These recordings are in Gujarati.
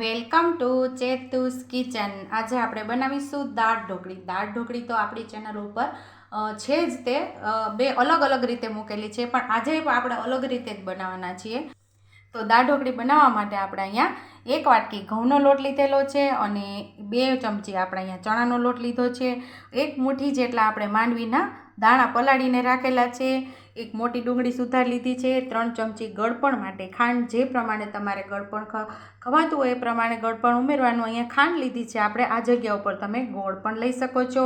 Welcome to ચેતુસ kitchen. આજે આપણે બનાવીશું દાળ ઢોકળી. દાળ ઢોકળી તો આપણી ચેનલ ઉપર છે જ તે બે અલગ અલગ રીતે મૂકેલી છે, પણ આજે આપણે અલગ રીતે જ બનાવવાના છીએ. તો દાળ ઢોકળી બનાવવા માટે આપણે અહીંયા એક વાટકી ઘઉંનો લોટ લીધેલો છે અને બે ચમચી આપણે અહીંયા ચણાનો લોટ લીધો છે. એક મુઠ્ઠી જેટલા આપણે માંડવીના દાણા પલાળીને રાખેલા છે. એક મોટી ડુંગળી સુધાર લીધી છે, ત્રણ ચમચી ગળપણ માટે ખાંડ, જે પ્રમાણે તમારે ગળપણ ખવાતું હોય એ પ્રમાણે ગળપણ ઉમેરવાનું. અહીંયા ખાંડ લીધી છે. આપણે આ જગ્યા ઉપર તમે ગોળ પણ લઈ શકો છો.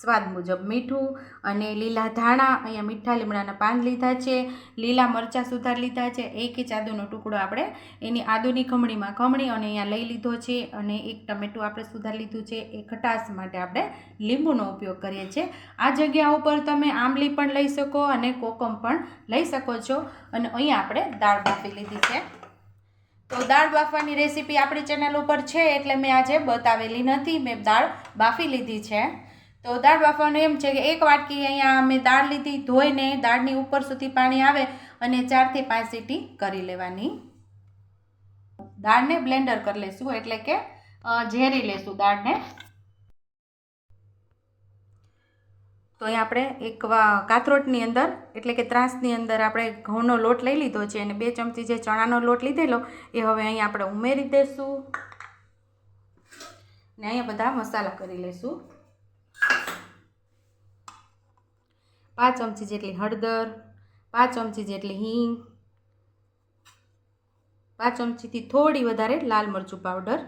સ્વાદ મુજબ મીઠું અને લીલા ધાણા, અહીંયા મીઠા લીમડાના પાન લીધા છે. લીલા મરચાં સુધાર લીધા છે. એક ઇંચ આદુનો ટુકડો આપણે એની આદુની ખમણીમાં ખમણી અને અહીંયા લઈ લીધો છે અને એક ટમેટું આપણે સુધાર લીધું છે. એ ખટાશ માટે આપણે લીંબુનો ઉપયોગ કરીએ છીએ. આ જગ્યા ઉપર તમે આંબલી પણ લઈ શકો અને કોકમ પણ લઈ શકો છો. અને અહીંયા આપણે દાળ બાફી લીધી છે. તો દાળ બાફવાની રેસીપી આપણી ચેનલ ઉપર છે એટલે મેં આજે બતાવેલી નથી. મેં દાળ બાફી લીધી છે. તો દાળ બાફવાનું એમ છે કે એક વાટકી અહીંયા મેં દાળ લીધી, ધોઈને દાળની ઉપર સુધી પાણી આવે અને ચારથી પાંચ સીટી કરી લેવાની. દાળને બ્લેન્ડર કરી લેશું એટલે કે ઝેરી લેશું દાળને. તો અહીં આપણે એક કાથરોટની અંદર, એટલે કે ત્રાસની અંદર આપણે ઘઉંનો લોટ લઈ લીધો છે અને બે ચમચી જે ચણાનો લોટ લીધેલો, એ હવે અહીં આપણે ઉમેરી દઈશું ને અહીંયા બધા મસાલા કરી લઈશું પાંચ ચમચી જેટલી હળદર, પાંચ ચમચી જેટલી હિંગ, પાંચ ચમચીથી થોડી વધારે લાલ મરચું પાવડર,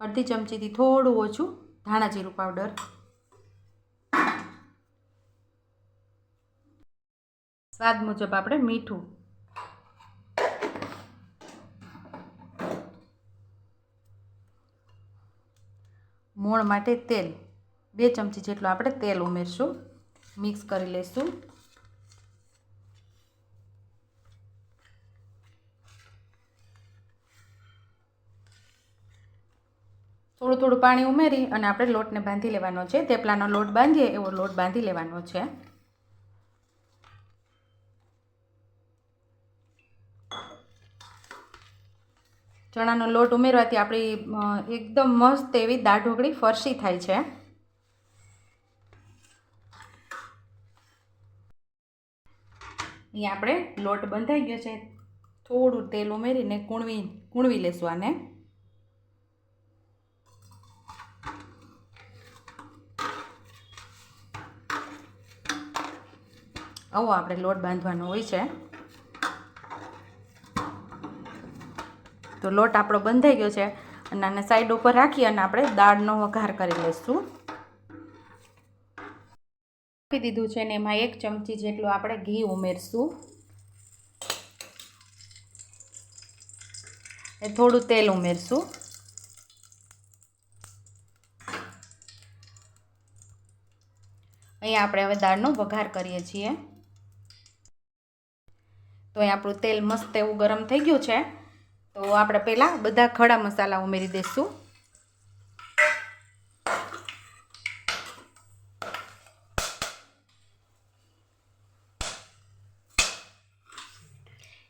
અડધી ચમચીથી થોડું ઓછું ધાણા જીરું પાવડર. સ્વાદ મુજબ આપણે મીઠું. મોણ માટે તેલ. બે ચમચી જેટલું આપણે તેલ ઉમેરશું. મિક્સ કરી લઈશું થોડું થોડું પાણી ઉમેરી અને આપણે લોટને બાંધી લેવાનો છે. થેપલાનો લોટ બાંધીએ એવો લોટ બાંધી લેવાનો છે. ચણાનો લોટ ઉમેરવાથી આપણી એકદમ મસ્ત એવી દાળ ઢોકળી ફરસી થાય છે. અહીંયા આપણે લોટ બંધાઈ ગયો છે. થોડું તેલ ઉમેરીને કૂણવી કૂણવી લેશું આને. આવો આપણે લોટ બાંધવાનો હોય છે. તો લોટ આપણો બંધાઈ ગયો છે અને આને સાઈડ ઉપર રાખી અને આપણે દાળનો વઘાર કરી લઈશું. આપી દીધું છે ને એમાં એક ચમચી જેટલું આપણે ઘી ઉમેરશું. એ થોડું તેલ ઉમેરશું. અહીંયા આપણે હવે દાળનો વઘાર કરીએ છીએ. તો અહીં આપણું તેલ મસ્ત એવું ગરમ થઈ ગયું છે. તો આપણે પહેલાં બધા ખડા મસાલા ઉમેરી દઈશું.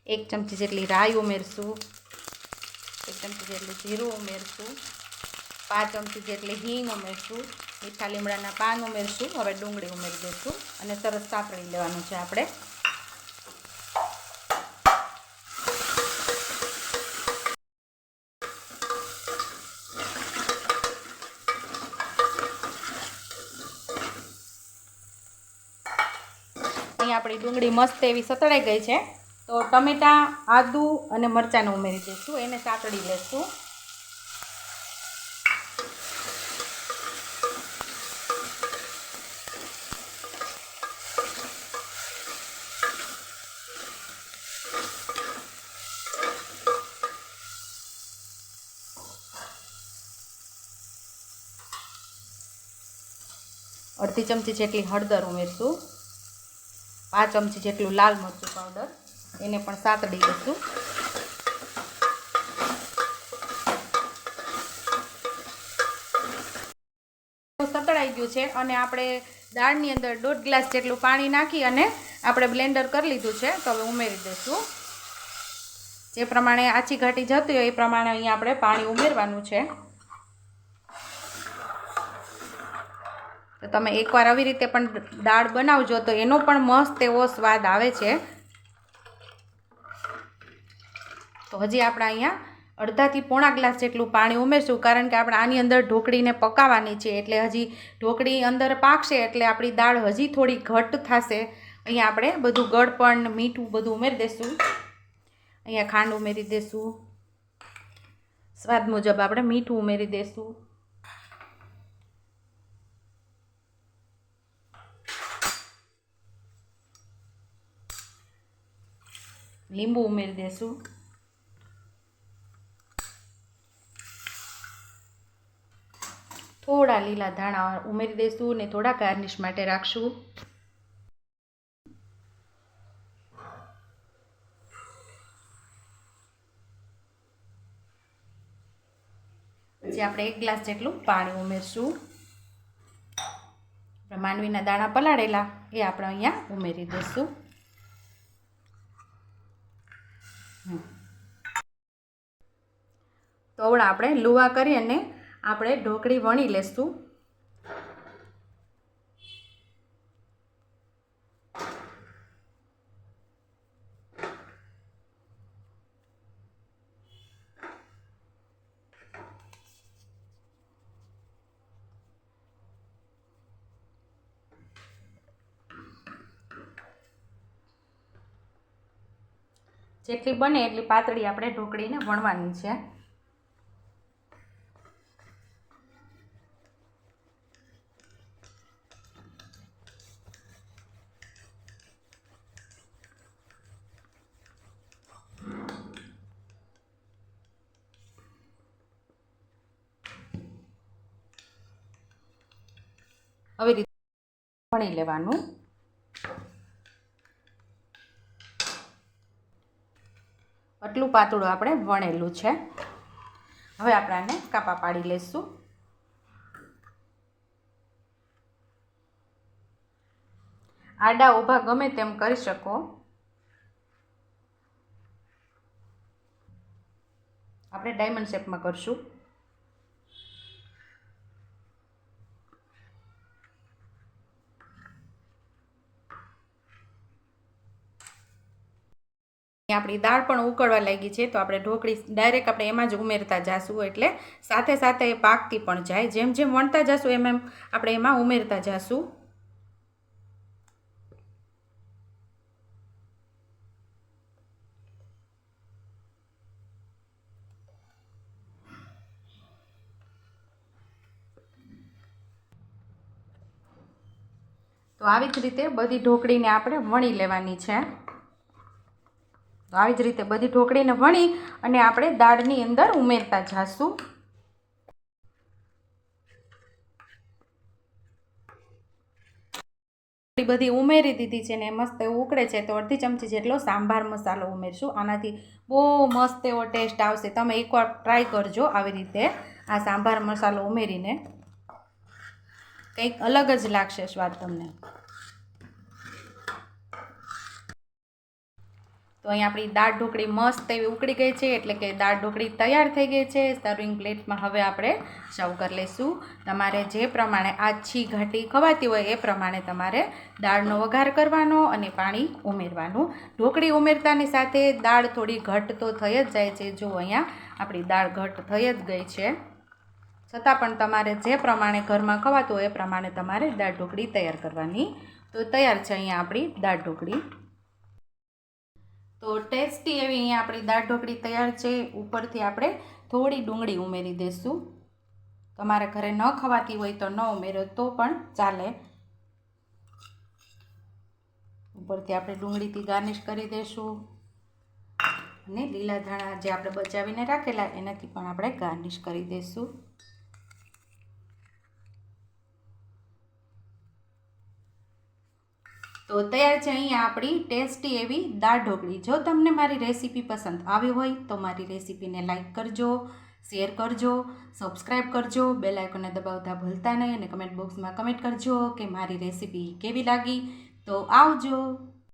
એક ચમચી જેટલી રાઈ ઉમેરશું. એક ચમચી જેટલું જીરું ઉમેરશું. પાંચ ચમચી જેટલી હિંગ ઉમેરશું. મીઠા લીમડાના પાન ઉમેરશું. હવે ડુંગળી ઉમેરી દઈશું. અને સરસ સાંકળી લેવાનું છે આપણે અહીં આપણી ડુંગળી મસ્ત એવી સતળાઈ ગઈ છે. તો ટમેટાં, આદુ અને મરચાંને ઉમેરી દઈશું. એને સાતળી લઈશું અડધી ચમચી જેટલી હળદર ઉમેરશું. પાંચ ચમચી જેટલું લાલ મરચું પાવડર એને પણ સાતડી દઈશું. સતળાઈ ગયું છે અને આપણે દાળની અંદર દોઢ ગ્લાસ જેટલું પાણી નાખી અને આપણે બ્લેન્ડર કરી લીધું છે, તો હવે ઉમેરી દઈશું. જે પ્રમાણે આછી ઘાટી જતી હોય એ પ્રમાણે અહીંયા આપણે પાણી ઉમેરવાનું છે. તો તમે એકવાર આવી રીતે પણ દાળ બનાવજો તો એનો પણ મસ્ત એવો સ્વાદ આવે છે. તો હજી આપણે અહીંયા અડધાથી પોણા ગ્લાસ જેટલું પાણી ઉમેરશું, કારણ કે આપણે આની અંદર ઢોકળીને પકાવવાની છે, એટલે હજી ઢોકળી અંદર પાકશે, એટલે આપણી દાળ હજી થોડી ઘટ થશે. અહીંયા આપણે બધું ગળપણ, મીઠું બધું ઉમેરી દઈશું અહીંયા ખાંડ ઉમેરી દઈશું સ્વાદ મુજબ આપણે મીઠું ઉમેરી દઈશું લીંબુ ઉમેરી દઈશું થોડા લીલા ધાણા ઉમેરી દઈશું ને થોડા ગાર્નિશ માટે રાખશું. પછી આપણે એક ગ્લાસ જેટલું પાણી ઉમેરશું. માનવીના દાણા પલાળેલા, એ આપણે અહીંયા ઉમેરી દઈશું તો હવે આપણે લુવા કરી અને આપણે ઢોકળી વણી લેશું. જેટલી બને એટલી પાતળી આપણે ઢોકળીને વણવાની છે. આવી રીતે વણી લેવાનું. આટલું પાતળું આપણે વણેલું છે. હવે આપણે આને કાપા પાડી લઈશું આડા ઊભા ગમે તેમ કરી શકો. આપણે ડાયમંડ શેપમાં કરશું. આપણી દાળ પણ ઉકળવા લાગી છે, તો આપણે ઢોકળી ડાયરેક્ટ આપણે એમાં જ ઉમેરતા જાશું, એટલે સાથે સાથે એ પાકતી પણ જાય. જેમ જેમ વણતા જશું, એમ એમ આપણે એમાં ઉમેરતા જઈશું તો આવી જ રીતે બધી ઢોકળીને આપણે વણી લેવાની છે. આવી જ રીતે બધી ઢોકળીને વણી અને આપણે દાળની અંદર ઉમેરતા જાશું. બધી ઉમેરી દીધી છે ને મસ્ત એવું ઉકળે છે તો અડધી ચમચી જેટલો સાંભાર મસાલો ઉમેરશું. આનાથી બહુ મસ્ત એવો ટેસ્ટ આવશે. તમે એકવાર ટ્રાય કરજો આવી રીતે આ સાંભાર મસાલો ઉમેરીને. કંઈક અલગ જ લાગશે સ્વાદ તમને. તો અહીં આપણી દાળ ઢોકળી મસ્ત એવી ઉકળી ગઈ છે, એટલે કે દાળ ઢોકળી તૈયાર થઈ ગઈ છે. સર્વિંગ પ્લેટમાં હવે આપણે સર્વ કરી લઈશું. તમારે જે પ્રમાણે આછી ઘાટી ખવાતી હોય એ પ્રમાણે તમારે દાળનો વઘાર કરવાનો અને પાણી ઉમેરવાનું. ઢોકળી ઉમેરતાની સાથે દાળ થોડી ઘટ તો થઈ જ જાય છે. જો અહીંયા આપણી દાળ ઘટ થઈ જ ગઈ છે. છતાં પણ તમારે જે પ્રમાણે ઘરમાં ખવાતું હોય એ પ્રમાણે તમારે દાળ ઢોકળી તૈયાર કરવાની. તો તૈયાર છે અહીંયા આપણી દાળ ઢોકળી. તો ટેસ્ટી એવી અહીંયા આપણી દાળ ઢોકળી તૈયાર છે. ઉપરથી આપણે થોડી ડુંગળી ઉમેરી દઈશું. તમારા ઘરે ન ખવાતી હોય તો ન ઉમેરો, તો પણ ચાલે. ઉપરથી આપણે ડુંગળીથી ગાર્નિશ કરી દઈશું. અને લીલા ધાણા જે આપણે બચાવીને રાખેલા, એનાથી પણ આપણે ગાર્નિશ કરી દઈશું. તો તૈયાર છે અહીંયા આપણી ટેસ્ટી એવી દાળ ઢોકળી. જો તમને મારી રેસીપી પસંદ આવી હોય તો મારી રેસીપીને લાઇક કરજો, શેર કરજો સબસ્ક્રાઈબ કરજો, બેલ આઇકોને દબાવતા ભૂલતા નહીં અને કમેન્ટ બોક્સમાં કમેન્ટ કરજો કે મારી રેસીપી કેવી લાગી. તો આવજો.